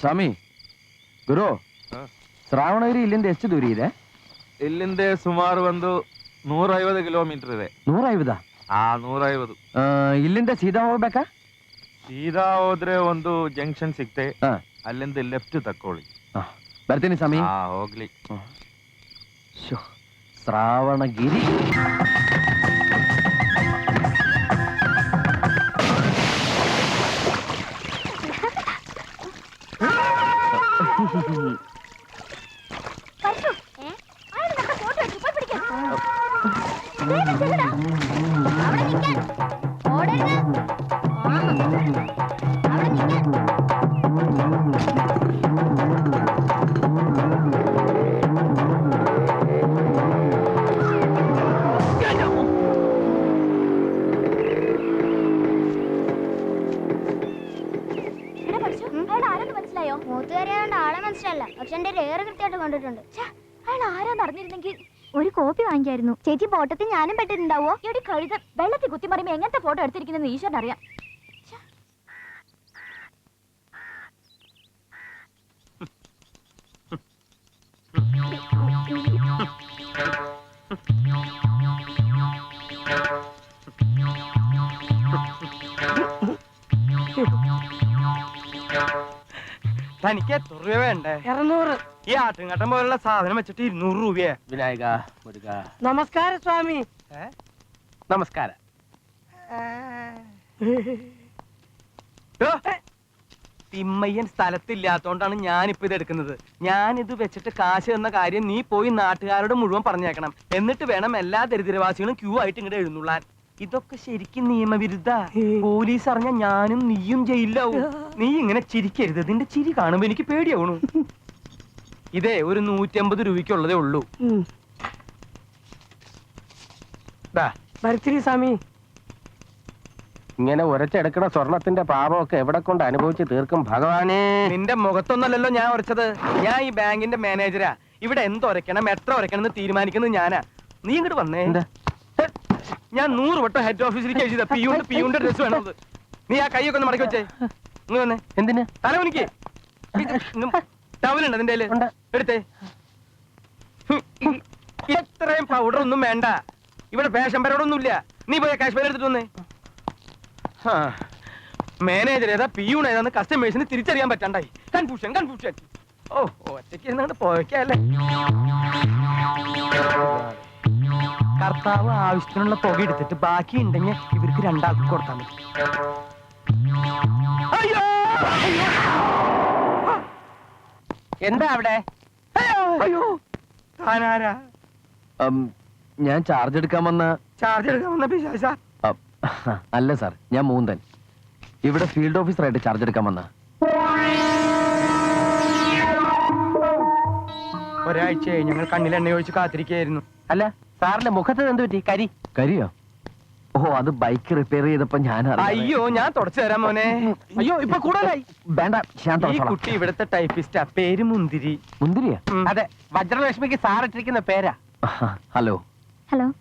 ಸ್ವಾಮಿ. ಗುರು ಹಾ. ಶ್ರಾವಣಗಿರಿ ಇಲ್ಲಿಂದ ಎಷ್ಟು ದೂರ ಇದೆ? ಇಲ್ಲಿಂದ ಸುಮಾರು ಒಂದು ನೂರೈವತ್ತು ಕಿಲೋಮೀಟರ್ ಇದೆ. ನೂರ ಐವದ ಆ ನೂರೈವತ್ತು. ಇಲ್ಲಿಂದ ಸೀದಾ ಹೋಗ್ಬೇಕಾ? ಸೀದಾ ಹೋದ್ರೆ ಒಂದು ಜಂಕ್ಷನ್ ಸಿಗ್ತೆ. ಹಾ. ಅಲ್ಲಿಂದ ಲೆಫ್ಟ್ ತಕೊಳ್ಳಿ ಹಾ, ಬರ್ತೀನಿ ಸ್ವಾಮಿ. ಹಾ. ಹೋಗ್ಲಿ ಶ್ರಾವಣಗಿರಿ. ひひひ。അയാൾ ആരാന്ന് അറിഞ്ഞിരുന്നെങ്കിൽ ഒരു കോപ്പി വാങ്ങിക്കായിരുന്നു. ചേച്ചി ഫോട്ടത്തിൽ ഞാനും പെട്ടിട്ടുണ്ടാവോ എടി കഴുത വെള്ളത്തിൽ കുത്തി മറിയുമ്പോ എങ്ങനത്തെ ഫോട്ടോ എടുത്തിരിക്കുന്നത് ഈശ്വരൻ അറിയാം. തനിക്ക് എത്ര രൂപ വേണ്ടേ ഇരുന്നൂറ് ഈ ആട്ടിൻകാട്ടം പോലുള്ള സാധനം വെച്ചിട്ട് ഇരുന്നൂറ് രൂപയെ. വിനായക നമസ്കാര നമസ്കാരം സ്വാമി. നമസ്കാരം. തിമ്മയ്യൻ സ്ഥലത്തില്ലാത്തോണ്ടാണ് ഞാനിപ്പോ ഇത് എടുക്കുന്നത്. ഞാനിത് വെച്ചിട്ട് കാശ് എന്ന കാര്യം നീ പോയി നാട്ടുകാരോട് മുഴുവൻ പറഞ്ഞേക്കണം. എന്നിട്ട് വേണം എല്ലാ ദരിദ്രവാസികളും ക്യൂ ആയിട്ട് ഇങ്ങോട്ട് എഴുന്നുള്ളാൻ. ഇതൊക്കെ ശരിക്കും നിയമവിരുദ്ധ. പോലീസ് അറിഞ്ഞ ഞാനും നീയും ജയിലാവും നീ ഇങ്ങനെ ചിരിക്കരുത്. ഇതിന്റെ ചിരി കാണുമ്പോ എനിക്ക് പേടിയാവണു. ഇതേ ഒരു നൂറ്റമ്പത് രൂപയ്ക്കുള്ളതേ ഉള്ളൂ. ദാ, ഭരത്തിരി സ്വാമി. ഇങ്ങനെ ഉരച്ചെടുക്കണ സ്വർണത്തിന്റെ പാപമൊക്കെ എവിടെ കൊണ്ട് അനുഭവിച്ച് തീർക്കും ഭഗവാനെ? നിന്റെ മുഖത്തൊന്നല്ലല്ലോ ഞാൻ ഉരച്ചത്. ഞാൻ ഈ ബാങ്കിന്റെ മാനേജരാ. ഇവിടെ എന്തൊരക്കണം എത്ര ഉരക്കണം എന്ന് തീരുമാനിക്കുന്നത് ഞാനാ. നീ ഇങ്ങോട്ട് വന്നേ. ഞാൻ നൂറ് വട്ടം ഹെഡ് ഓഫീസിലേക്ക് എഴുതിയതാ പിയുണ്ട് പിയുണ്ട് ഡ്രസ് വേണത് നീ ആ കൈയൊക്കെ ഒന്ന് മടക്കി വെച്ചേ. ഇങ്ങ് വന്നേ. എന്തിന്? തല എനിക്ക് ടവലുണ്ട് അതിന്റെ ഉണ്ട്. ഇത്രയും പൗഡർ ഒന്നും വേണ്ട. ഇവിടെ ഫാഷൻ പരോടൊന്നുമില്ല നീ പോയ കാശ്മീർ എടുത്തിട്ട് വന്നേ. മാനേജർ ഏതാ പിയൂൺ ഏതാന്ന് കസ്റ്റമേഴ്സിന് തിരിച്ചറിയാൻ പറ്റണ്ടായി. കൺഫ്യൂഷൻ കൺഫ്യൂഷൻ ഓ ഒറ്റയ്ക്ക് എന്നാണ് പോയക്കല്ലേ. കർത്താവ് ആവശ്യത്തിനുള്ള തുക എടുത്തിട്ട് ബാക്കി ഉണ്ടെങ്കിൽ ഇവർക്ക് രണ്ടാൾക്ക് കൊടുത്താൽ മതി. എന്താ അവിടെ? അയ്യോ ഞാൻ ചാർജ് എടുക്കാൻ വന്ന ചാർജ് എടുക്കാൻ വന്ന അ, അല്ല സാർ ഞാൻ മൂന്തൻ. ഇവിടെ ഫീൽഡ് ഓഫീസറായിട്ട് ചാർജ് എടുക്കാൻ വന്ന. ഒരാഴ്ചയായി ഞങ്ങൾ കണ്ണിൽ എണ്ണ ഒഴിച്ച് കാത്തിരിക്കുകയായിരുന്നു. അല്ല സാറിന്റെ മുഖത്ത് എന്ത് പറ്റി? കരി. കരിയോ? ഓ അത് ബൈക്ക് റിപ്പയർ ചെയ്തപ്പോ ഞാൻ അയ്യോ ഞാൻ തുടച്ചു തരാം മോനെ. അയ്യോ ഇപ്പൊ കൂടുതലായി. വേണ്ട ഞാൻ ഈ. കുട്ടി ഇവിടുത്തെ ടൈപ്പിസ്റ്റാ പേര് മുന്തിരി. മുന്തിരിയാ? ഉം. അതെ വജ്രലക്ഷ്മിക്ക് സാറിട്ടിരിക്കുന്ന പേരാ. ഹലോ. ഹലോ.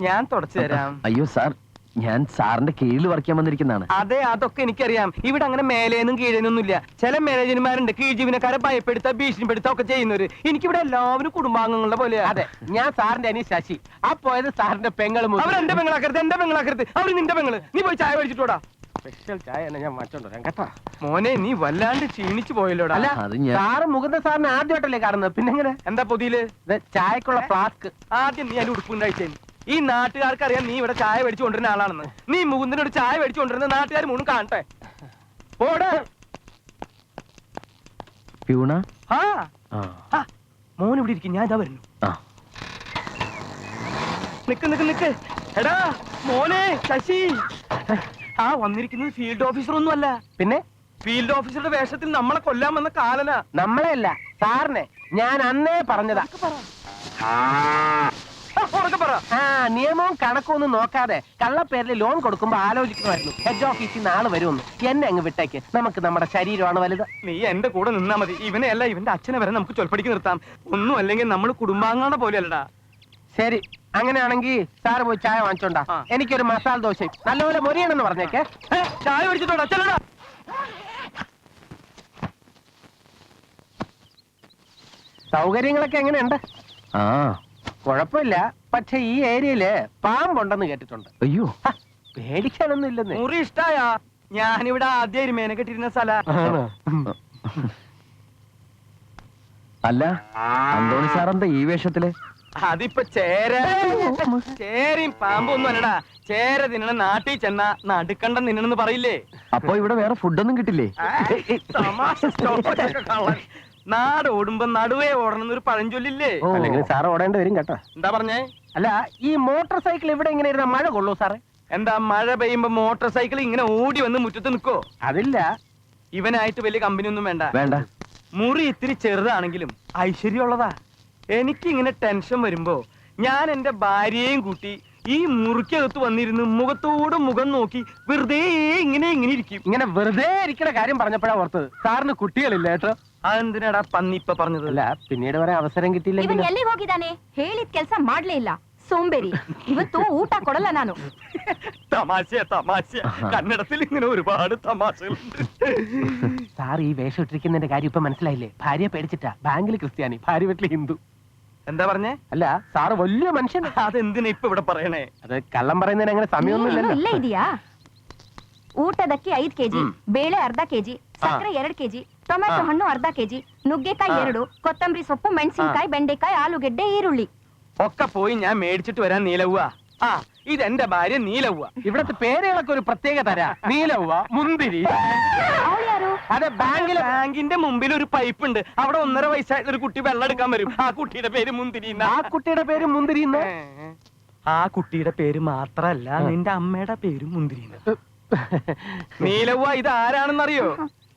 ഞാൻ തുടച്ചു തരാം. അയ്യോ സാർ. ഞാൻ സാറിന്റെ കീഴിൽ വർക്ക് ചെയ്യാൻ വന്നിരിക്കുന്നതാണ്. അതെ അതൊക്കെ എനിക്കറിയാം. ഇവിടെ അങ്ങനെ മേലേന്നും കീഴേനൊന്നും ഇല്ല ചില മാനേജർമാരുണ്ട് കീഴ് ജീവനക്കാരെ ഭയപ്പെടുത്ത ഭീഷണിപ്പെടുത്ത ഒക്കെ ചെയ്യുന്നവര്. എനിക്കിവിടെ എല്ലാവരും കുടുംബാംഗങ്ങളുടെ പോലെയാ. അതെ ഞാൻ സാറിന്റെ അനി ശശി. ആ പോയത് സാറിന്റെ പെങ്ങളും അവർ എന്റെ പെങ്ങളാക്കരുത് എന്റെ പെങ്ങളാക്കരുത്. അവർ നിന്റെ പെങ്ങൾ. നീ പോയി ചായ മേടിച്ചിട്ടോടാ സ്പെഷ്യൽ ചായ ഞാൻ കേട്ടോ. മോനെ നീ വല്ലാണ്ട് ക്ഷീണിച്ചു പോയല്ലോടാ. അല്ല സാറ് മുകുന്ദ സാറിനെ ആദ്യമായിട്ടല്ലേ കാണുന്നത്. പിന്നെങ്ങനെ? എന്താ പൊതിയിൽ? ചായക്കുള്ള ഫ്ലാസ്ക് ആദ്യം നീ അതിന്റെ ഉടുപ്പുണ്ടായിട്ടേ ഈ നാട്ടുകാർക്ക് അറിയാം നീ ഇവിടെ ചായ മേടിച്ചു കൊണ്ടിരുന്ന ആളാണെന്ന്. നീ മുകുന്ദനോട് ചായ മേടിച്ചു കൊണ്ടിരുന്ന നാട്ടുകാർ മൂന്നും കാണട്ടെ. പോടാ. പ്യൂണ? ആ. മോൻ ഇവിടെ ഇരിക്കും ഞാൻ ഇതാ വരുന്നു. നിക്ക് നിക്ക് നിക്ക്. എടാ മോനെ ശശി. ആ വന്നിരിക്കുന്നത് ഫീൽഡ് ഓഫീസർ ഒന്നും അല്ല. പിന്നെ? ഫീൽഡ് ഓഫീസറുടെ വേഷത്തിൽ നമ്മളെ കൊല്ലാൻ വന്ന കാലനാ. നമ്മളെ അല്ല സാറിനെ. ഞാൻ അന്നേ പറഞ്ഞതാ. ആ, പറ. ആ നിയമവും കണക്കും ഒന്നും നോക്കാതെ കള്ളപ്പേരിൽ ലോൺ കൊടുക്കുമ്പോ ആലോചിക്കണമായിരുന്നു ഹെഡ് ഓഫീസിൽ നിന്ന് ആൾ വരുമെന്ന്. എന്നെ അങ്ങ് വിട്ടേക്ക്. നമുക്ക് നമ്മുടെ ശരീരമാണ് വലുത്. നീ എന്റെ കൂടെ നിന്നാ മതി. ഇവനെ അല്ല ഇവന്റെ അച്ഛനെ വരെ നമുക്ക് ചൊൽപ്പടിക്ക് നിർത്താം. ഒന്നും അല്ലെങ്കിൽ നമ്മൾ കുടുംബാംഗങ്ങളുടെ പോലെയല്ലടാ. ശരി. അങ്ങനെയാണെങ്കിൽ സാറ് പോയി ചായ വാങ്ങിച്ചോണ്ടാ. ആ. എനിക്കൊരു മസാല ദോശയും. നല്ലപോലെ മൊരിയണമെന്ന് പറഞ്ഞേക്കേ. ഏ, ചായ മേടിച്ചിട്ടോടാ ചെല്ലടാ സൗകര്യങ്ങളൊക്കെ എങ്ങനെയുണ്ട്? ആ. കുഴപ്പമില്ല. പക്ഷെ ഈ ഏരിയയിൽ പാമ്പുണ്ടെന്ന് കേട്ടിട്ടുണ്ട്. അയ്യോ. പേടിക്കാനൊന്നും ഇല്ലെന്ന് മുറി ഇഷ്ടായ. ഞാനിവിടെ ആദ്യം എരുമേനെ കെട്ടിരുന്ന സ്ഥല. അല്ല അന്തോണി സാറെന്താ ഈ വേഷത്തിൽ? അതിപ്പോ ചേര. ചേരയും പാമ്പൊന്നും അല്ലടാ. ചേര തിന്നണ നാട്ടിൽ ചെന്ന നടുക്കണ്ടം തിന്നണെന്ന് പറയില്ലേ? അപ്പൊ ഇവിടെ വേറെ ഫുഡൊന്നും കിട്ടില്ലേ. നാട് ഓടുമ്പോ നടുവേ ഓടണം എന്നൊരു പഴഞ്ചൊല്ലില്ലേ? സാറ് അല്ലെങ്കിൽ സാർ ഓടേണ്ടി വരും കേട്ടോ. എന്താ പറഞ്ഞേ? അല്ല ഈ മോട്ടോർ സൈക്കിൾ ഇവിടെ ഇങ്ങനെ ഇരുന്ന മഴ കൊള്ളൂ സാറേ? എന്താ മഴ പെയ്യുമ്പോ മോട്ടോർ സൈക്കിൾ ഇങ്ങനെ ഓടി വന്ന് മുറ്റത്ത് നിക്കോ? അതില്ല. ഇവനായിട്ട് വലിയ കമ്പനി ഒന്നും വേണ്ട. വേണ്ട. മുറി ഇത്തിരി ചെറുതാണെങ്കിലും ഐശ്വര്യമുള്ളതാ. എനിക്ക് ഇങ്ങനെ ടെൻഷൻ വരുമ്പോ ഞാൻ എന്റെ ഭാര്യയെയും കൂട്ടി ഈ മുറിക്കകത്ത് വന്നിരുന്ന് മുഖത്തോട് മുഖം നോക്കി വെറുതെ ഇങ്ങനെ ഇങ്ങനെ ഇരിക്കും ഇങ്ങനെ വെറുതെ ഇരിക്കണ കാര്യം പറഞ്ഞപ്പോഴാ ഓർത്തത് സാറിന് കുട്ടികളില്ല കേട്ടോ അതെന്തിനാടാ പന്നി ഇപ്പൊ പറഞ്ഞത് അല്ല പിന്നീട് വരെ അവസരം ಇವನ್ കിട്ടിയില്ലെങ്കിൽ ಎಲ್ಲಿಗೆ ಹೋಗಿದ್ದಾನೆ ಹೇಳಿದ ಕೆಲಸ ಮಾಡ್ಲೇ ಇಲ್ಲ ಸೋಂಬೇರಿ ಇವತ್ತು ಊಟ ಕೊಡಲ್ಲ ನಾನು തമാശ തമാശ കന്നഡത്തിൽ ഇങ്ങനെ ഒരുപാട് തമാശകളുണ്ട് സാർ ഈ വേഷം ഇട്ടിരിക്കുന്നതിന്റെ കാര്യം ഇപ്പൊ മനസ്സിലായില്ലേ ഭാര്യ പേടിച്ചിട്ടാ ബാങ്കിൽ ക്രിസ്ത്യാനി ഭാര്യ വീട്ടിൽ ഹിന്ദു എന്താ പറഞ്ഞേ അല്ല സാറ് വലിയ മനുഷ്യൻ അതെന്തിനാ ഇപ്പൊ ഇവിടെ പറയണേ അത് കള്ളം പറയുന്നതിന് അങ്ങനെ സമയമൊന്നും ನೀನು ഇല്ലല്ലോ ಇಲ್ಲೇ ಇದೆಯಾ ಊಟದಕ್ಕೆ ಐದ್ ಕೆಜಿ ಬೇಳೆ ಅರ್ಧ ಕೆಜಿ ಸಕ್ಕರೆ ಎರಡ್ ಕೆಜಿ ಟೊಮೆಟೊ ಹಣ್ಣು ಅರ್ಧ ಕೆಜಿ ನುಗ್ಗೆಕಾಯಿ ಎರಡು ಕೊತ್ತಂಬರಿ ಸೊಪ್ಪು ಮೆಣಸಿನಕಾಯಿ ಬೆಂಡೆಕಾಯಿ ಆಲೂಗೆಡ್ಡೆ ಈರುಳ್ಳಿ ഒക്കെ പോയി ഞാൻ മേടിച്ചിട്ട് വരാൻ നീലവ്വ ആ ഇതെന്റെ ഭാര്യ നീലവ്വ ഇവിടത്തെ പേരുകളൊക്കെ ഒരു പ്രത്യേക തരാ നീലവ്വ മുന്തിരി ಅವಳು ಯಾರು അതെ ബാങ്കിലെ ബാങ്കിന്റെ മുമ്പിൽ ഒരു പൈപ്പ് ഉണ്ട് അവിടെ ഒന്നര വയസ്സായിട്ടുള്ള ഒരു കുട്ടി വെള്ളം എടുക്കാൻ വരും ആ കുട്ടിയുടെ പേര് മുന്തിരി എന്നാ. ആ കുട്ടിയുടെ പേര് മുന്തിരി എന്ന്. ആ കുട്ടിയുടെ പേര് മാത്രല്ല നിന്റെ അമ്മയുടെ പേര് മുന്തിരി എന്ന്. നീലവ്വ ഇത് ആരാണെന്നറിയോ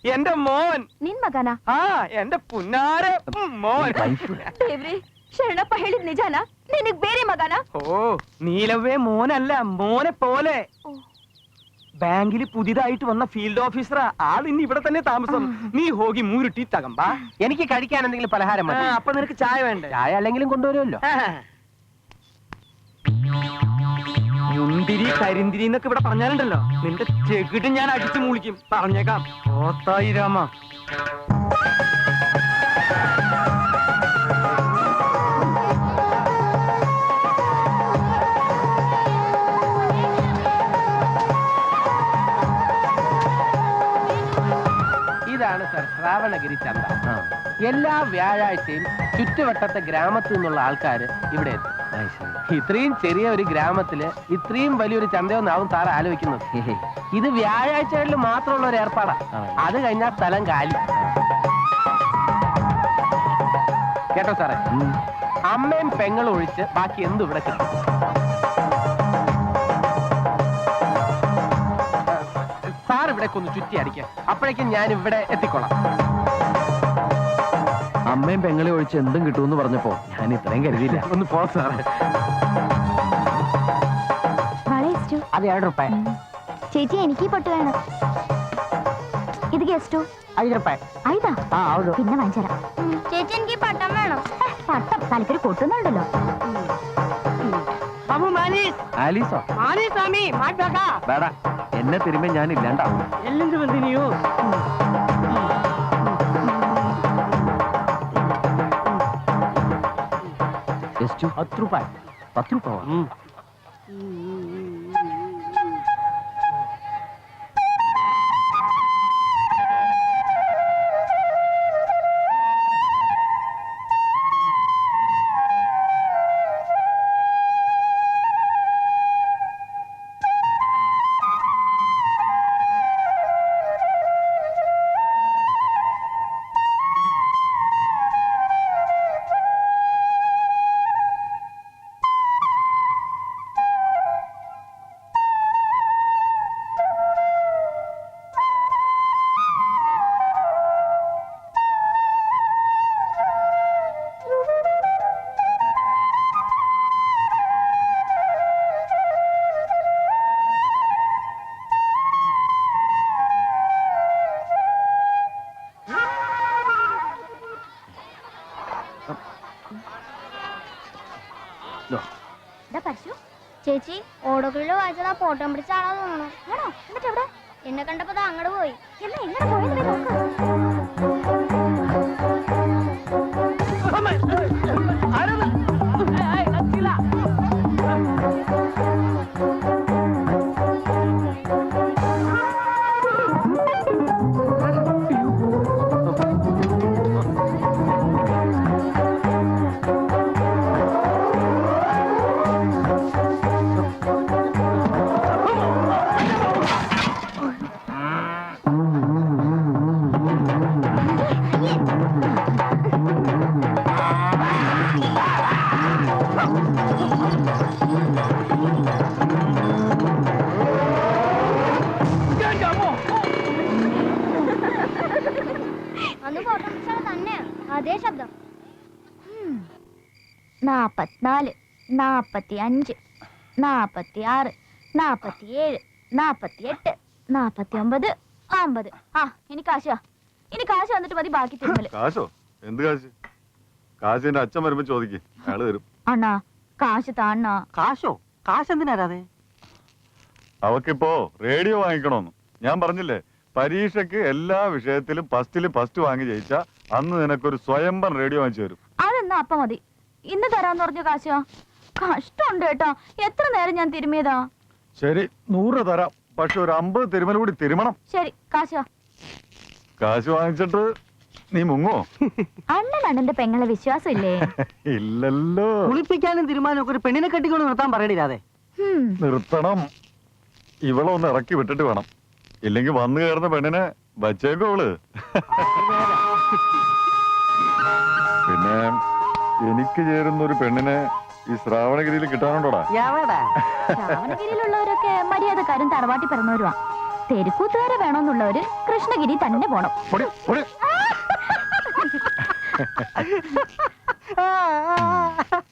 എന്റെ മോൻ ನಿನ್ ಮಗನ ആ എന്റെ പുന്നാര മോൻ ದೇವ್ರಿ ಶರಣಪ್ಪ ಹೇಳಿದ್ ನಿಜಾನ ನಿನಗ್ ಬೇರೆ ಮಗನ ഓ നീലവ്വേ മോനല്ല മോനെ പോലെ ബാങ്കിൽ പുതിയതായിട്ട് വന്ന ഫീൽഡ് ഓഫീസറാ. ആൾ ഇനി ഇവിടെ തന്നെ താമസം. നീ ഹോഗി മൂരുട്ടി തകമ്പ. എനിക്ക് കഴിക്കാൻ എന്തെങ്കിലും പലഹാരം മതി. അപ്പൊ നിനക്ക് ചായ വേണ്ട? ചായ അല്ലെങ്കിലും കൊണ്ടുവരുമല്ലോ. മുന്തിരി കരിന്തിരി എന്നൊക്കെ ഇവിടെ പറഞ്ഞാലുണ്ടല്ലോ. നിന്റെ ചെകിട് ഞാൻ അടിച്ചു മൂളിക്കും. പറഞ്ഞേക്കാം. ഓത്തായി രാമ. സർ ശ്രാവണഗിരി ചന്ത. എല്ലാ വ്യാഴാഴ്ചയും ചുറ്റുവട്ടത്തെ ഗ്രാമത്തിൽ നിന്നുള്ള ആൾക്കാർ ഇവിടെ എത്തും. ഇത്രയും ചെറിയ ഒരു ഗ്രാമത്തിൽ ഇത്രയും വലിയൊരു ചന്തയൊന്നാവും സാർ ആലോചിക്കുന്നത്. ഇത് വ്യാഴാഴ്ചകളിൽ മാത്രമുള്ള ഒരു ഏർപ്പാടാ. അത് കഴിഞ്ഞാൽ സ്ഥലം കാലി. കേട്ടോ സാറേ. അമ്മയും പെങ്ങളും ഒഴിച്ച് ബാക്കി എന്തും ഇവിടെ കിട്ടും. സാർ ഇവിടെ ഒന്ന് ചുറ്റി അടിക്കുക അപ്പോഴേക്കും ഞാൻ ഇവിടെ എത്തിക്കോളാം അമ്മയും പെങ്ങളെ ഒഴിച്ച് എന്തും കിട്ടുമെന്ന് പറഞ്ഞപ്പോ ഞാൻ ഇത്രയും കരുതിയില്ല ഒന്ന് പോ സാറേ വള ಎಷ್ಟು അത് ഏഴ് റുപ്യ ചേച്ചി എനിക്ക് പൊട്ട് വേണം ഇത് ಎಷ್ಟು ಐದು ರೂಪಾಯಿ ಐದಾ ಹಾ ಹೌದು പിന്നെ വാങ്ങിച്ചരാം ചേച്ചി എനിക്ക് പട്ടം വേണം പട്ടം തലക്കൊരു കൊട്ടുന്നുണ്ടല്ലോ ಬಾಬು ಮಾಲೀಸ್ ആലീസോ ಮಾಲೀಸ್ ಸ್ವಾಮಿ ಮಾಡ್ಬೇಕಾ വേടാ എന്നെ തിരുമ്പോ ഞാൻ ഇല്ലാണ്ടാവും ಎಲ್ಲಿಂದ ಬಂದಿ ನೀವು ಎಷ್ಟು ಹತ್ತು ರೂಪಾಯಿ പത്ത് രൂപ പോട്ടം പിടിച്ച ആളാ തോന്നണു എന്നിട്ട് എവിടെ? എന്നെ കണ്ടപ്പോ അങ്ങോട്ട് പോയി. എന്നാ എങ്ങനെ പോയി നാപ്പത്തിനാല് നാൽപ്പത്തി അഞ്ച് നാൽപ്പത്തി ആറ് നാൽപ്പത്തി ഏഴ് നാൽപ്പത്തി എട്ട് നാൽപ്പത്തി ഒമ്പത് അമ്പത്. ആ ഇനി കാശാ ഇനി കാശ് വന്നിട്ട് മതി ബാക്കി തിരുമൽ കാശോ? എന്ത് കാശ്? കാശ് എന്റെ അച്ഛൻ വരുമ്പോ ചോദിക്കും. അയാൾ തരും. അണ്ണാ കാശ് താണ്ണാ. കാശോ? കാശ് എന്തിനാരാതെ അവക്കിപ്പോ റേഡിയോ വാങ്ങിക്കണോന്ന്. ഞാൻ പറഞ്ഞില്ലേ പരീക്ഷയ്ക്ക് എല്ലാ വിഷയത്തിലും ഫസ്റ്റിൽ ഫസ്റ്റ് വാങ്ങി ജയിച്ച അന്ന് നിനക്കൊരു സ്വയംഭൻ റേഡിയോ വാങ്ങിച്ചു തരും. അതെന്നാ അപ്പ മതി. ഇന്ന് തരാന്ന് പറഞ്ഞു കാശ? കഷ്ടമുണ്ട് കേട്ടോ. എത്ര നേരം ഞാൻ തിരുമിയതാ ശരി നൂറ് തരാം. പക്ഷെ ഒരു അമ്പത് തിരുമല കൂടി തിരുമണം. ശരി കാശ. കാശ് വാങ്ങിച്ചിട്ട് നീ മുങ്ങോ അണ്ണൻ അണ്ണന്റെ പെങ്ങളെ വിശ്വാസം ഇല്ലേ ഇല്ലല്ലോ. കുളിപ്പിക്കാനും തീരുമാനം ഒരു പെണ്ണിനെ കെട്ടിക്കൊണ്ട് നിർത്താൻ പറയണില്ലാതെ. നിർത്തണം. ഇവളെ ഒന്ന് ഇറക്കി വിട്ടിട്ട് വേണം. ഇല്ലെങ്കിൽ വന്നു കയറുന്ന പെണ്ണിനെ വച്ചേക്കോ അവൾ. പിന്നെ എനിക്ക് ചേരുന്ന ഒരു പെണ്ണിനെ ഈ ശ്രാവണഗിരിയിൽ കിട്ടാനുണ്ടോടാ? എവിടാ ശ്രാവണഗിരിയിലുള്ളവരൊക്കെ മര്യാദക്കാരും തറവാട്ടി പറഞ്ഞവരുവാ തെരുക്കൂത്തുകാരെ വേണമെന്നുള്ളവര് കൃഷ്ണഗിരി തന്നെ പോണം. പൊടി, പൊടി.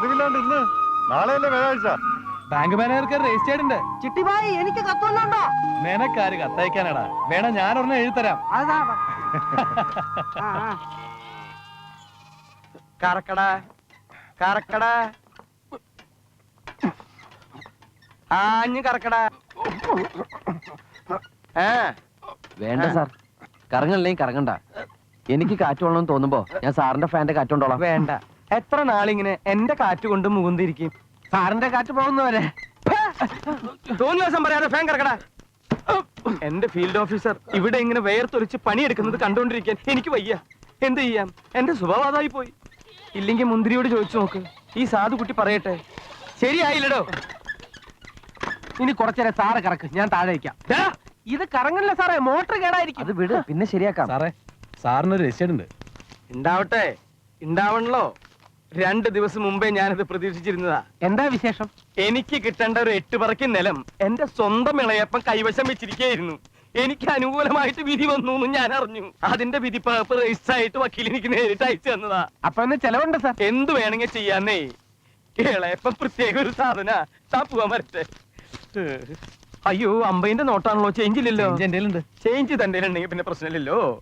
പതിവില്ലാണ്ട് ഇന്ന് നാളെയല്ലേ വ്യാഴാഴ്ച? ബാങ്ക് മാനേജർക്ക് രജിസ്റ്റേർഡ് ഉണ്ട് ചിട്ടിബായി എനിക്ക് കത്തൊന്നുണ്ടോ? നിനക്കാര് കത്തയക്കാനാടാ. വേണം ഞാൻ ഒരെണ്ണം എഴുതരാം അതാ. കറക്കട കറക്കട ആഞ്ഞ് കറക്കട ഏ? വേണ്ട സാർ. കറങ്ങണില്ലെങ്കിൽ കറങ്ങണ്ട. എനിക്ക് കാറ്റ് തോന്നുമ്പോ ഞാൻ സാറിന്റെ ഫാന്റെ കാറ്റുണ്ടോളാം വേണ്ട. എത്ര നാളിങ്ങനെ എന്റെ കാറ്റ് കൊണ്ട് മുകുന്തിരിക്കും? സാറിന്റെ കാറ്റ് പോകുന്നവരെ. തോന്നിയ ദിവസം പറയാതെ ഫാൻ കറക്കട. എന്റെ ഫീൽഡ് ഓഫീസർ ഇവിടെ ഇങ്ങനെ വേർത്തൊലിച്ച് പണിയെടുക്കുന്നത് കണ്ടുകൊണ്ടിരിക്കാൻ എനിക്ക് വയ്യ. എന്ത് ചെയ്യാം? എന്റെ സ്വഭാവം അതായി പോയി ഇല്ലെങ്കിൽ മുന്തിരിയോട് ചോദിച്ചു നോക്ക്. ഈ സാധു കുട്ടി പറയട്ടെ. ശരിയായില്ലടോ. ഇനി കുറച്ചേരെ സാറ് കറക്ക്. ഞാൻ താഴെ വയ്ക്കാം ഇത് കറങ്ങില്ല സാറേ. മോട്ടർ കേടായിരിക്കും. അത് വിട് പിന്നെ ശരിയാക്കാം. സാറേ സാറിനൊരു രജിസ്റ്റേർഡ് ഉണ്ട് ഉണ്ടാവട്ടെ. ഉണ്ടാവണല്ലോ. രണ്ട് ദിവസം മുമ്പേ ഞാനത് പ്രതീക്ഷിച്ചിരുന്നതാ. എന്താ വിശേഷം? എനിക്ക് കിട്ടേണ്ട ഒരു എട്ട് പറക്കി നിലം എന്റെ സ്വന്തം ഇളയപ്പം കൈവശം വെച്ചിരിക്കുകയായിരുന്നു എനിക്ക് അനുകൂലമായിട്ട് വിധി വന്നു എന്ന് ഞാൻ അറിഞ്ഞു. അതിന്റെ വിധി പേപ്പർ രജിസ്റ്റർ ആയിട്ട് വക്കീൽ എനിക്ക് നേരിട്ട് അയച്ചു തന്നതാ. അപ്പൊ ഇന്ന് ചെലവുണ്ട് സാർ. എന്ത് വേണമെങ്കിൽ ചെയ്യാന്നേ. ഇളയപ്പം പ്രത്യേക ഒരു സാധന. താ പോവാൻ വരട്ടെ. അയ്യോ അമ്പതിന്റെ നോട്ടാണല്ലോ. ചേഞ്ച് ഇല്ലല്ലോ. ചേഞ്ച് തന്റെ ഉണ്ടെങ്കിൽ പിന്നെ പ്രശ്നമില്ലല്ലോ.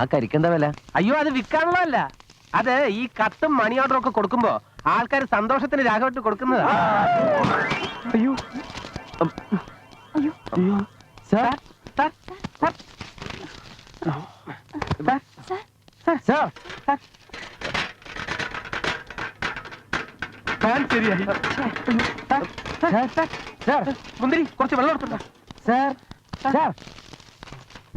ആ കരിക്കെന്താ വില? അയ്യോ അത് വിൽക്കാനുള്ളതല്ല. അത് ഈ കത്തും മണി ഓർഡറും ഒക്കെ കൊടുക്കുമ്പോ ആൾക്കാർ സന്തോഷത്തിന് രാഘവട്ട് കൊടുക്കുന്നതാ. അയ്യോ. അയ്യോ. Sir, sir. Sir, sir. Fan ശരിയായി സാർ, സാർ, സാർ, സാർ മുന്തിരി കുറച്ച് വെള്ളം എടുത്തുണ്ടോ സാർ. സാർ.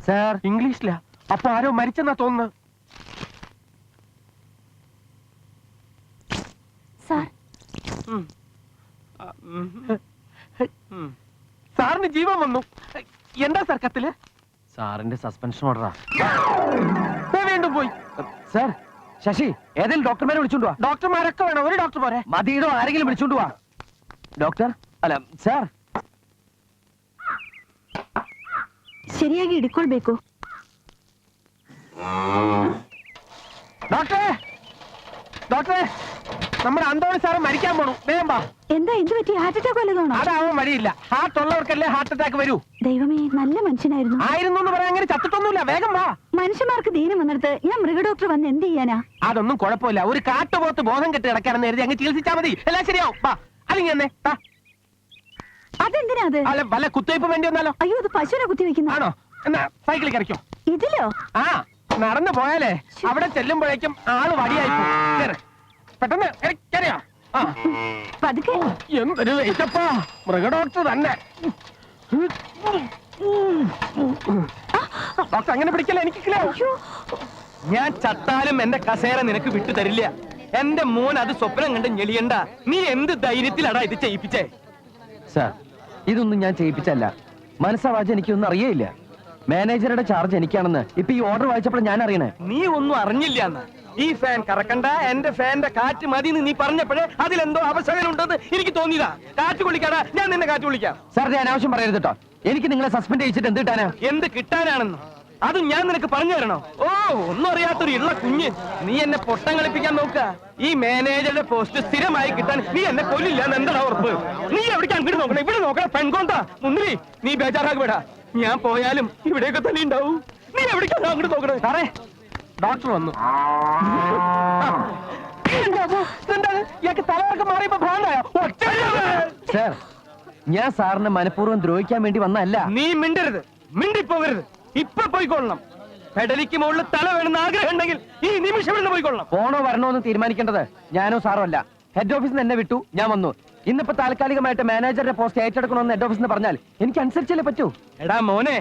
സാർ. ഇംഗ്ലീഷിലാ. അപ്പൊ ആരോ മരിച്ചെന്നാ തോന്നുന്നത് സാർ സാറിന് ജീവൻ വന്നു എന്താ സാർ കത്തില് സാറിന്റെ സസ്പെൻഷൻ ഓർഡറാ ദേ വീണ്ടും പോയി സാർ ശശി ഏതെങ്കിലും ഡോക്ടർമാരെ വിളിച്ചോണ്ട് വാ ഡോക്ടർമാരൊക്കെ വേണം ഒരു ഡോക്ടർ പോരെ മതിയിടോ ആരെങ്കിലും വിളിച്ചോണ്ട് വാ ഡോക്ടർ അല്ല സാർ ಸರಿಯಾಗಿ ಹಿಡ್ಕೊಳ್ಬೇಕು ഡോക്ടറെ ഡോക്ടറെ നമ്മുടെ അന്തോണി സാറ് മരിക്കാൻ പോണു. വേഗം വാ. എന്താ എന്ത് പറ്റി? ഹാർട്ട് അറ്റാക്ക് വല്ലതാണോ അതാവാൻ വഴിയില്ല. ഹാർട്ട് ഉള്ളവർക്കല്ലേ ഹാർട്ട് അറ്റാക്ക് വരൂ. ദൈവമേ നല്ല മനുഷ്യനായിരുന്നു. ആയിരുന്നു എന്ന് പറയാൻ അങ്ങനെ ചത്തിട്ടൊന്നുമില്ല. വേഗം വാ. മനുഷ്യന്മാർക്ക് ദീനം വന്നിടത്ത് ഞാൻ മൃഗഡോക്ടർ വന്ന് എന്ത് ചെയ്യാനാ? അതൊന്നും കുഴപ്പമില്ല. ഒരു കാട്ടുപോത്ത് ബോധം കെട്ടി കിടക്കാനെന്ന് എഴുതി അങ്ങ് ചികിത്സിച്ചാ മതി. എല്ലാം ശരിയാവും. വാ. അല്ലെങ്കിൽ എന്നെ വാ. അതെന്തിനാ അത്? അല്ല വല്ല കുത്തിവയ്പ്പ് വേണ്ടി വന്നാലോ? അയ്യോ അത് പശുവിനെ കുത്തിവെക്കുന്ന ആണോ? എന്നാ സൈക്കിളിൽ കറിക്കോ ഇതിലോ? ആ നടന്നു പോയാലേ. അവിടെ ചെല്ലുമ്പോഴേക്കും ആൾ വടിയായി പോകും. കേറ്. പെട്ടെന്ന് പതുക്കെ. എന്തൊരു വെയിറ്റപ്പാ. മൃഗഡോക്ടർ തന്നെ. ഡോക്ടർ അങ്ങനെ പിടിക്കല എനിക്ക് കിലോ ഞാൻ ചത്താലും എന്റെ കസേര നിനക്ക് വിട്ടു തരില്ല. എന്റെ മോൻ അത് സ്വപ്നം കണ്ട് ഞെളിയണ്ട. നീ എന്ത് ധൈര്യത്തിലാടാ ഇത് ചെയ്യിപ്പിച്ചേ? സാർ ഇതൊന്നും ഞാൻ ചെയ്യിപ്പിച്ചല്ല. മനസ്സാവാജ് എനിക്കൊന്നും അറിയയില്ല. മാനേജറുടെ ചാർജ് എനിക്കാണെന്ന് ഇപ്പൊ ഈ ഓർഡർ വായിച്ചപ്പോൾ ഞാൻ അറിയണേ. നീ ഒന്നും അറിഞ്ഞില്ല എന്ന്. ഈ ഫാൻ കറക്കണ്ട എന്റെ ഫാന്റെ കാറ്റ് മതി എന്ന് നീ പറഞ്ഞപ്പോഴേ അതിലെന്തോ അവസരം ഉണ്ടെന്ന് എനിക്ക് തോന്നിയതാ. കാറ്റ് വിളിക്കാടാ ഞാൻ നിന്നെ കാറ്റ് വിളിക്കാം സാർ ഞാൻ ആവശ്യം പറയരുത് കേട്ടോ എനിക്ക് നിങ്ങളെ സസ്പെൻഡ് ചെയ്യിച്ചിട്ട് എന്ത് കിട്ടാനാ? എന്ത് കിട്ടാനാണെന്ന്? അത് ഞാൻ നിനക്ക് പറഞ്ഞു തരണോ? ഓ ഒന്നും അറിയാത്തൊരു ഇള്ള കുഞ്ഞ്. നീ എന്നെ പൊട്ടം കളിപ്പിക്കാൻ നോക്ക ഈ മാനേജറുടെ പോസ്റ്റ് സ്ഥിരമായി കിട്ടാൻ നീ എന്നെ കൊല്ലില്ല എന്താണ് ഉറപ്പ്? നീ എവിടേക്ക് അങ്ങോട്ട് നോക്കണം? ഇവിടെ നോക്കണം പെൺകൊണ്ടാ മുന്നിരി നീ ബേജാറാകപ്പെടാ ഞാൻ പോയാലും ഇവിടെയൊക്കെ തന്നെ ഉണ്ടാവും. നീ എവിടേക്കാണ് അങ്ങോട്ട് നോക്കണേ? സാറേ ഡോക്ടർ വന്നു. സാർ ഞാൻ സാറിനെ മനഃപൂർവം ദ്രോഹിക്കാൻ വേണ്ടി വന്നല്ല നീ മിണ്ടരുത്. മിണ്ടിപ്പോകരുത്. ഇപ്പൊ പോയിക്കൊള്ളണം. പെടലിക്ക് മുകളിൽ തല വേണമെന്ന് ആഗ്രഹം ഉണ്ടെങ്കിൽ ഈ നിമിഷം പോയിക്കൊള്ളണം. പോണോ വരണോ എന്ന് തീരുമാനിക്കേണ്ടത് ഞാനോ സാറോ അല്ല. ഹെഡ് ഓഫീസിൽ എന്നെ വിട്ടു ഞാൻ വന്നു. ഇന്നിപ്പോ താൽക്കാലികമായിട്ട് മാനേജറുടെ പോസ്റ്റ് ഏറ്റെടുക്കണമെന്ന് ഹെഡ് ഓഫീസിൽ പറഞ്ഞാൽ എനിക്ക് അനുസരിച്ചല്ലേ പറ്റൂ? എടാ മോനെ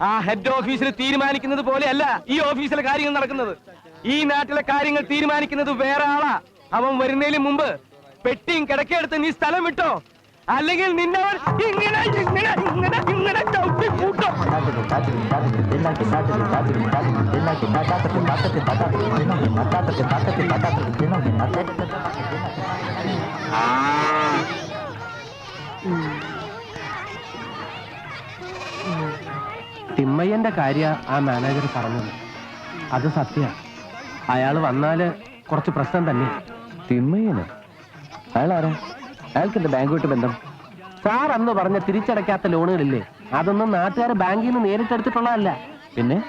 ആ ഹെഡ് ഓഫീസിൽ തീരുമാനിക്കുന്നത് പോലെയല്ല ഈ ഓഫീസിലെ കാര്യങ്ങൾ നടക്കുന്നത്. ഈ നാട്ടിലെ കാര്യങ്ങൾ തീരുമാനിക്കുന്നത് വേറെ ആളാ. അവൻ വരുന്നതിന് മുമ്പ് പെട്ടിയും കിടക്കെടുത്ത് നീ സ്ഥലം വിട്ടോ? അല്ലെങ്കിൽ നിന്നവൻ കാര്യ ആ മാനേജർ പറഞ്ഞത്. അത് സത്യ. അയാൾ വന്നാൽ കുറച്ച് പ്രശ്നം തന്നെ. തിന്മയന്. അയാൾ ആരാ അയാൾക്ക് എന്റെ ബാങ്കുമായിട്ട് ബന്ധം? സാർ അന്ന് പറഞ്ഞ തിരിച്ചടയ്ക്കാത്ത ലോണുകളില്ലേ? അതൊന്നും നാട്ടുകാർ ബാങ്കിൽ നിന്ന് നേരിട്ടെടുത്തിട്ടുള്ളതല്ല. പിന്നെ?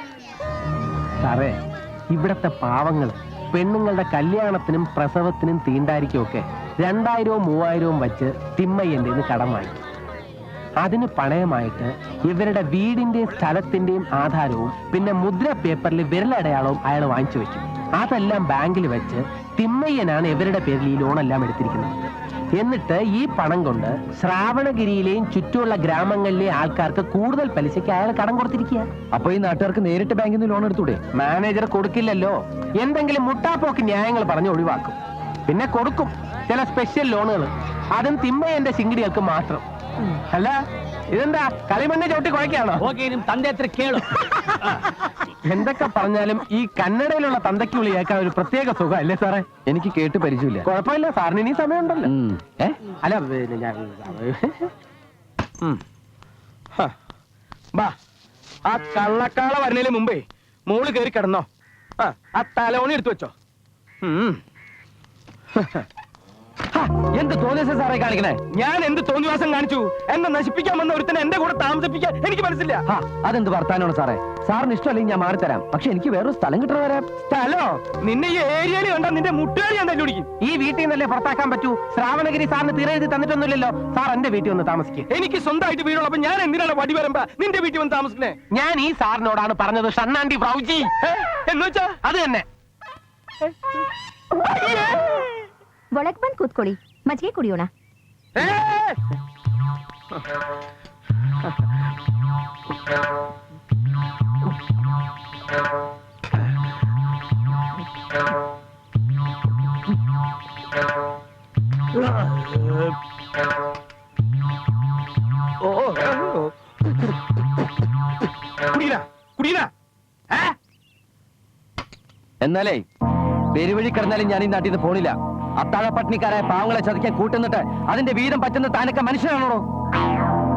സാറേ ഇവിടത്തെ പാവങ്ങൾ പെണ്ണുങ്ങളുടെ കല്യാണത്തിനും പ്രസവത്തിനും തീണ്ടായിരിക്കും ഒക്കെ രണ്ടായിരവും മൂവായിരവും വച്ച് തിമ്മയ്യന്റെ കടം വാങ്ങി. അതിന് പണയമായിട്ട് ഇവരുടെ വീടിന്റെയും സ്ഥലത്തിന്റെയും ആധാരവും പിന്നെ മുദ്ര പേപ്പറിൽ വിരലടയാളവും അയാൾ വാങ്ങിച്ചു വെക്കും അതെല്ലാം ബാങ്കിൽ വെച്ച് തിമ്മയ്യനാണ് ഇവരുടെ പേരിൽ ഈ ലോണെല്ലാം എടുത്തിരിക്കുന്നത്. എന്നിട്ട് ഈ പണം കൊണ്ട് ശ്രാവണഗിരിയിലെയും ചുറ്റുമുള്ള ഗ്രാമങ്ങളിലെ ആൾക്കാർക്ക് കൂടുതൽ പലിശയ്ക്ക് അയാൾ കടം കൊടുത്തിരിക്കുക അപ്പൊ ഈ നാട്ടുകാർക്ക് നേരിട്ട് ബാങ്കിൽ നിന്ന് ലോൺ എടുത്തൂടെ? മാനേജർ കൊടുക്കില്ലല്ലോ. എന്തെങ്കിലും മുട്ടാപ്പോക്ക് ന്യായങ്ങൾ പറഞ്ഞ് ഒഴിവാക്കും. പിന്നെ കൊടുക്കും. ചില സ്പെഷ്യൽ ലോണുകൾ അതും തിമ്മയന്റെ ശിങ്കിടികൾക്ക് മാത്രം. അല്ല ഇതെന്താ? കളിമണ്ണ് ചവിട്ടി കുഴക്കാണോ തന്റെ എത്ര കേളു. എന്തൊക്കെ പറഞ്ഞാലും ഈ കന്നഡയിലുള്ള തന്തയ്ക്ക് വിളി കേൾക്കാൻ ഒരു പ്രത്യേക സുഖം അല്ലേ സാറേ? എനിക്ക് കേട്ട് പരിചയമില്ല. കുഴപ്പമില്ല സാറിന് ഇനി സമയമുണ്ടല്ലോ. ഏ? അല്ല പിന്നെ ഞാൻ ബാ ആ കള്ളക്കാള വരുന്നതിന് മുമ്പേ മോൾ കയറി കിടന്നോ. ആ ആ തലോണി എടുത്തു വെച്ചോ. ഉം. എന്ത് തോന്നിയ സാറേ കാണിക്കണേ? ഞാൻ എന്ത് തോന്നിവാസം കാണിച്ചു? എന്നെ നശിപ്പിക്കാൻ വന്ന ഒരുത്തനെ എന്റെ കൂടെ താമസിപ്പിക്കാൻ എനിക്ക് മനസ്സില്ല. അതെന്ത് വർത്താനാണ് സാറേ? സാറിന് ഇഷ്ടമല്ലെങ്കിൽ ഞാൻ മാറിത്തരാം പക്ഷെ എനിക്ക് വേറൊരു സ്ഥലം കിട്ടണ വരാം സ്ഥലോ? നിന്നെ ഈ ഏരിയയിൽ കണ്ടാ നിന്റെ മുട്ടുകാരി ഞാൻ തന്നെ ഈ വീട്ടിൽ നിന്നല്ലേ പുറത്താക്കാൻ പറ്റൂ? ശ്രാവണഗിരി സാറിന് തീരെ എഴുതി തന്നിട്ടൊന്നുമില്ലല്ലോ. സാർ എന്റെ വീട്ടിൽ ഒന്ന് താമസിക്കും. എനിക്ക് സ്വന്തമായിട്ട് വീടുള്ളപ്പോ ഞാൻ എന്തിനാണ് വടി വരമ്പ? നിന്റെ വീട്ടിൽ വന്ന് താമസിക്കണേ? ഞാൻ ഈ സാറിനോടാണ് പറഞ്ഞത് ഷണ്ണാണ്ടി പ്രൗജി ഏ? എന്ന് വെച്ചാ? അത് തന്നെ. ಒಳಗ್ ಬಂದ್ ಕೂತ್ಕೊಳ್ಳಿ ಮಜ್ಜಿಗೆ ಕುಡಿಯೋಣ ഏ! ഓ, ഓ, ഓ. കുടിയില്ല കുടിയില്ല ഏ? എന്നാലേ പെരുവഴി കിടന്നാലും ഞാൻ ഈ നാട്ടിൽ നിന്ന് പോണില്ല അത്താഴ പട്ടിണിക്കാരായ പാവങ്ങളെ ചതിക്കാൻ കൂട്ടുന്നിട്ട് അതിന്റെ വീതം പറ്റുന്ന താനൊക്കെ മനുഷ്യനാണോ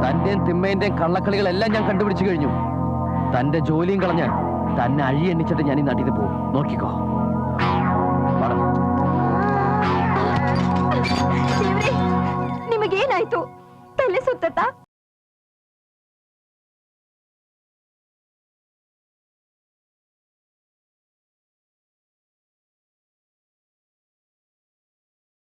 തന്റെയും തിമ്മേന്റെയും കള്ളക്കളികളെല്ലാം ഞാൻ കണ്ടുപിടിച്ചു കഴിഞ്ഞു തന്റെ ജോലിയും കളഞ്ഞ് തന്നെ അഴി എണ്ണിച്ചിട്ട് ഞാൻ ഈ നാട്ടിൽ നിന്ന് പോകും നോക്കിക്കോ വാടാ. ನಿಮಗೇನಾಯ್ತು ತಲೆ ಸುತ್ತತಾ